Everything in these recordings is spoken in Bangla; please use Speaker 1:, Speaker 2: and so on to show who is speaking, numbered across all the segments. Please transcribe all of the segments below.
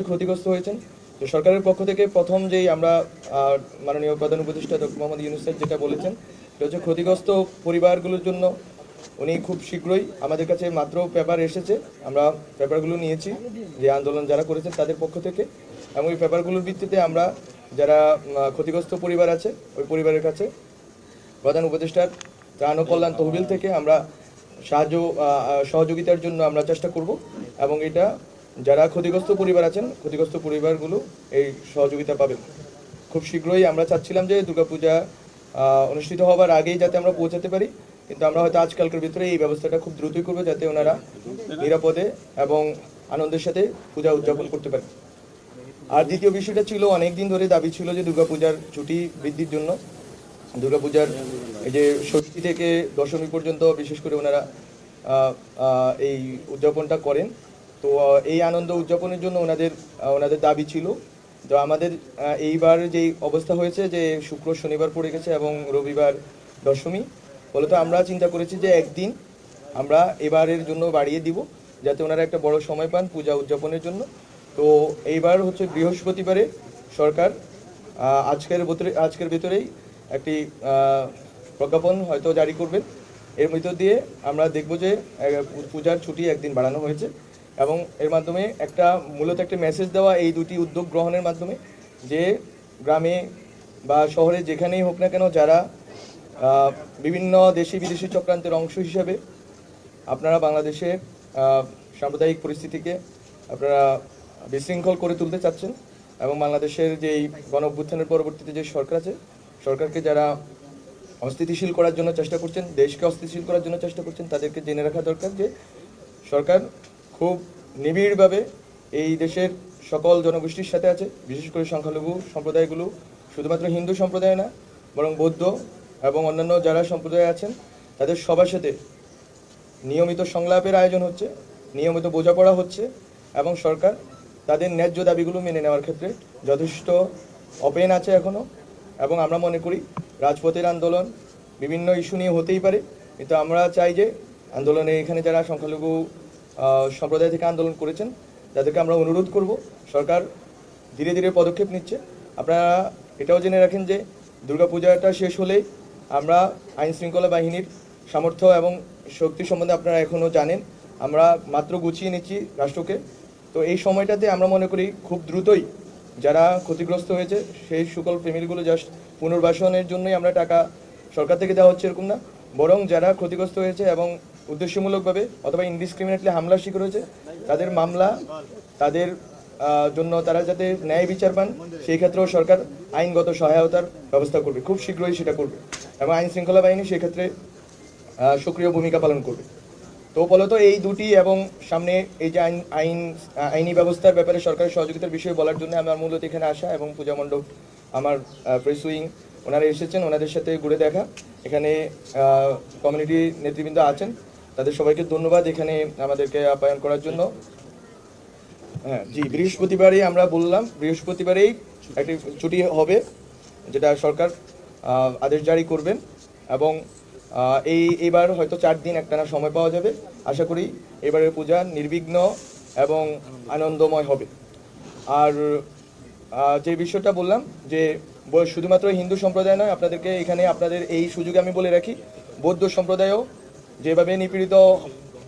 Speaker 1: ক্ষতিগ্রস্ত হয়েছেন। তো সরকারের পক্ষ থেকে প্রথম যেই আমরা মাননীয় প্রধান উপদেষ্টা ডক্টর মোহাম্মদ ইউনুস স্যার যেটা বলেছেন, সেটা হচ্ছে ক্ষতিগ্রস্ত পরিবারগুলোর জন্য উনি খুব শীঘ্রই আমাদের কাছে মাত্র পেপার এসেছে। আমরা পেপারগুলো নিয়েছি, যে আন্দোলন যারা করেছেন তাদের পক্ষ থেকে। এবং ওই পেপারগুলোর ভিত্তিতে আমরা যারা ক্ষতিগ্রস্ত পরিবার আছে, ওই পরিবারের কাছে প্রধান উপদেষ্টার ত্রাণ ও কল্যাণ তহবিল থেকে আমরা সাহায্য সহযোগিতার জন্য আমরা চেষ্টা করব। এবং এটা যারা ক্ষতিগ্রস্ত পরিবার আছেন, ক্ষতিগ্রস্ত পরিবারগুলো এই সহযোগিতা পাবেন। খুব শীঘ্রই আমরা চাচ্ছিলাম যে দুর্গাপূজা অনুষ্ঠিত হওয়ার আগেই যাতে আমরা পৌঁছাতে পারি, কিন্তু আমরা হয়তো আজকালকার ভিতরে এই ব্যবস্থাটা খুব দ্রুতই করব যাতে ওনারা নিরাপদে এবং আনন্দের সাথে পূজা উদযাপন করতে পারে আর দ্বিতীয় বিষয়টা ছিল অনেক দিন ধরে দাবি ছিল যে দুর্গাপূজার ছুটি বৃদ্ধির জন্য, দুর্গাপূজার এই যে ষষ্ঠী থেকে দশমী পর্যন্ত বিশেষ করে ওনারা এই উদযাপনটা করেন। তো এই আনন্দ উদযাপনের জন্য ওনাদের ওনাদের দাবি ছিল। তো আমাদের এইবার যেই অবস্থা হয়েছে যে শুক্র শনিবার পড়ে গেছে এবং রবিবার দশমী, ফলত আমরা চিন্তা করেছি যে একদিন আমরা এবারের জন্য বাড়িয়ে দিব, যাতে ওনারা একটা বড় সময় পান পূজা উদযাপনের জন্য। তো এইবার হচ্ছে বৃহস্পতিবারে সরকার আজকের ভিতরে, আজকের ভেতরেই একটি প্রজ্ঞাপন হয়তো জারি করবেন। এর মধ্য দিয়ে আমরা দেখব যে পূজার ছুটি একদিন বাড়ানো হয়েছে। এবং এর মাধ্যমে একটা, মূলত একটা মেসেজ দেওয়া এই দুটি উদ্যোগ গ্রহণের মাধ্যমে যে গ্রামে বা শহরে যেখানেই হোক না কেন যারা বিভিন্ন দেশি বিদেশি চক্রান্তের অংশ হিসাবে আপনারা বাংলাদেশের সাম্প্রদায়িক পরিস্থিতিকে আপনারা বিশৃঙ্খল করে তুলতে চাচ্ছেন এবং বাংলাদেশের যেই গণ অভ্যুত্থানের পরবর্তীতে যে সরকার আছে, সরকারকে যারা অস্থিতিশীল করার জন্য চেষ্টা করছেন, দেশকে অস্থিতিশীল করার জন্য চেষ্টা করছেন, তাদেরকে জেনে রাখা দরকার যে সরকার খুব নিবিড়ভাবে এই দেশের সকল জনগোষ্ঠীর সাথে আছে, বিশেষ করে সংখ্যালঘু সম্প্রদায়গুলো। শুধুমাত্র হিন্দু সম্প্রদায় না, বরং বৌদ্ধ এবং অন্যান্য যারা সম্প্রদায় আছেন, তাদের সবার সাথে নিয়মিত সংলাপের আয়োজন হচ্ছে, নিয়মিত বোঝাপড়া হচ্ছে এবং সরকার তাদের ন্যায্য দাবিগুলো মেনে নেওয়ার ক্ষেত্রে যথেষ্ট ওপেন আছে এখনও এবং আমরা মনে করি রাজপথের আন্দোলন বিভিন্ন ইস্যু নিয়ে হতেই পারে। কিন্তু আমরা চাই যে আন্দোলনে এখানে যারা সংখ্যালঘু সম্প্রদায় থেকে আন্দোলন করেছেন, তাদেরকে আমরা অনুরোধ করব, সরকার ধীরে ধীরে পদক্ষেপ নিচ্ছে। আপনারা এটাও জেনে রাখেন যে দুর্গাপূজাটা শেষ হলেই আমরা আইন শৃঙ্খলা বাহিনীর সামর্থ্য এবং শক্তি সম্বন্ধে আপনারা এখনও জানেন। আমরা মাত্র গুছিয়ে নিচ্ছি রাষ্ট্রকে। তো এই সময়টাতে আমরা মনে করি খুব দ্রুতই যারা ক্ষতিগ্রস্ত হয়েছে, সেই সকল ফ্যামিলিগুলো জাস্ট পুনর্বাসনের জন্যই আমরা টাকা সরকার থেকে দেওয়া হচ্ছে এরকম না। বরং যারা ক্ষতিগ্রস্ত হয়েছে এবং উদ্দেশ্যমূলকভাবে অথবা ইনডিসক্রিমিনেটলি হামলার শিকার হয়েছে। তাদের মামলা, তাদের জন্য তারা যাতে ন্যায় বিচার পান, সেই ক্ষেত্রেও সরকার আইনগত সহায়তার ব্যবস্থা করবে। খুব শীঘ্রই সেটা করবে এবং আইন শৃঙ্খলা বাহিনী সেক্ষেত্রে সক্রিয় ভূমিকা পালন করবে। তো ফলত এই দুটি এবং সামনে এই যে আইন আইন আইনি ব্যবস্থার ব্যাপারে সরকারের সহযোগিতার বিষয়ে বলার জন্য আমার মূলত এখানে আসা এবং পূজা মণ্ডপ, আমার প্রেস উইং ওনারা এসেছেন, ওনাদের সাথে ঘুরে দেখা। এখানে কমিউনিটি নেতৃবৃন্দ আছেন। তাদের সবাইকে ধন্যবাদ এখানে আমাদেরকে আপ্যায়ন করার জন্য। হ্যাঁ জি, বৃহস্পতিবারই আমরা বললাম, বৃহস্পতিবারেই একটি ছুটি হবে, যেটা সরকার আদেশ জারি করবেন। এবং এই, এবার হয়তো চার দিন একটানা সময় পাওয়া যাবে। আশা করি এবারের পূজা নির্বিঘ্ন এবং আনন্দময় হবে। আর যে বিষয়টা বললাম, যে শুধুমাত্র হিন্দু সম্প্রদায় নয়, আপনাদেরকে এখানে আপনাদের এই সুযোগে আমি বলে রাখি, বৌদ্ধ সম্প্রদায়ও যেভাবে নিপীড়িত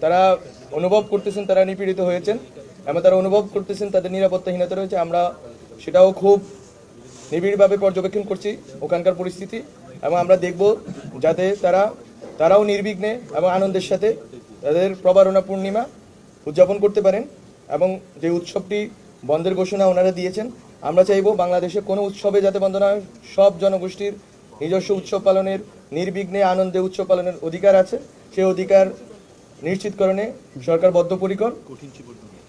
Speaker 1: তারা অনুভব করতেছেন, তারা নিপীড়িত হয়েছেন। এবং তারা অনুভব করতেছেন, তাদের নিরাপত্তাহীনতা রয়েছে। আমরা সেটাও খুব নিবিড়ভাবে পর্যবেক্ষণ করছি ওখানকার পরিস্থিতি। এবং আমরা দেখব যাতে তারা, তারাও নির্বিঘ্নে এবং আনন্দের সাথে তাদের প্রবারণা পূর্ণিমা উদযাপন করতে পারেন। এবং যে উৎসবটি বন্ধের ঘোষণা ওনারা দিয়েছেন, আমরা চাইব বাংলাদেশে কোনো উৎসবে যাতে বন্ধ না সব জনগোষ্ঠীর নিজস্ব উৎসব পালনের নির্বিঘ্নে আনন্দে উৎসব পালনের অধিকার আছে। সেই অধিকার নিশ্চিতকরণে সরকার বদ্ধপরিকর।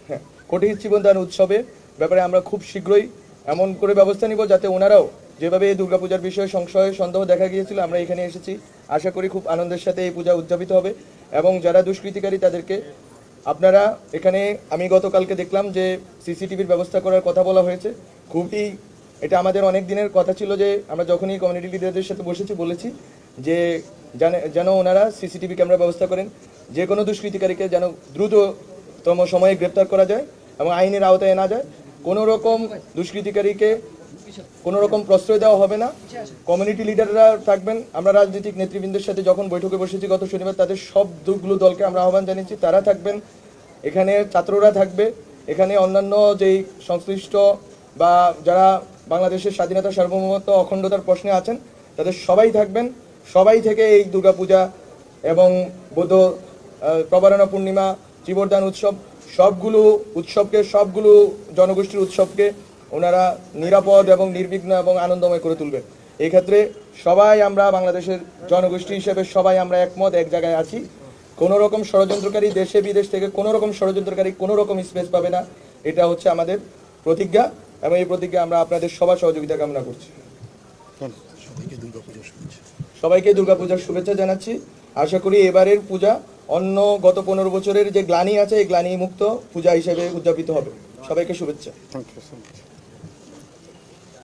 Speaker 1: হ্যাঁ কঠিন জীবনদান উৎসবে ব্যাপারে আমরা খুব শীঘ্রই এমন করে ব্যবস্থা নিব যাতে ওনারাও যেভাবে এই দুর্গাপূজার বিষয়ে সংশয় সন্দেহ দেখা গিয়েছিল আমরা এখানে এসেছি। আশা করি খুব আনন্দের সাথে এই পূজা উদযাপিত হবে এবং যারা দুষ্কৃতিকারী তাদেরকে আপনারা এখানে আমি গতকালকে দেখলাম যে সিসিটিভির ব্যবস্থা করার কথা বলা হয়েছে। খুবই এটা আমাদের অনেক দিনের কথা ছিল যে আমরা যখনই কমিউনিটি লিডারদের সাথে বসেছি বলেছি যে যেন ওনারা সিসিটিভি ক্যামেরা ব্যবস্থা করেন। যে কোনো দুষ্কৃতিকারীকে যেন দ্রুততম সময়ে গ্রেপ্তার করা যায় এবং আইনের আওতায় না যায়। কোনো রকম দুষ্কৃতিকারীকে কোনো রকম প্রশ্রয় দেওয়া হবে না। কমিউনিটি লিডাররা থাকবেন। আমরা রাজনৈতিক নেতৃবৃন্দের সাথে যখন বৈঠকে বসেছি গত শনিবার, তাদের সব দুগুলো দলকে আমরা আহ্বান জানিয়েছি, তারা থাকবেন। এখানে ছাত্ররা থাকবে। এখানে অন্যান্য যেই সংশ্লিষ্ট বা যারা বাংলাদেশের স্বাধীনতা সার্বভৌমত্ব অখণ্ডতার প্রশ্নে আছেন, তাদের সবাই থাকবেন। সবাই থেকে এই দুর্গাপূজা এবং বৌদ্ধ প্রবারণা পূর্ণিমা জীবরদান উৎসব, সবগুলো উৎসবকে, সবগুলো জনগোষ্ঠীর উৎসবকে ওনারা নিরাপদ এবং নির্বিঘ্ন এবং আনন্দময় করে তুলবে। এই ক্ষেত্রে সবাই আমরা বাংলাদেশের জনগোষ্ঠী হিসেবে সবাই আমরা একমত, এক জায়গায় আছি। কোনো রকম ষড়যন্ত্রকারী দেশে বিদেশ থেকে কোনো রকম ষড়যন্ত্রকারী কোনো রকম স্পেস পাবে না, এটা হচ্ছে আমাদের প্রতিজ্ঞা এবং এই প্রতিজ্ঞা আমরা আপনাদের সবার সহযোগিতা কামনা করছি। সবাইকে দুর্গাপূজার শুভেচ্ছা জানাচ্ছি। আশা করি এবারের পূজা অন্য গত পনেরো বছরের যে গ্লানি আছে, এই গ্লানি মুক্ত পূজা হিসেবে উদযাপিত হবে। সবাইকে শুভেচ্ছা।
Speaker 2: Thank you so much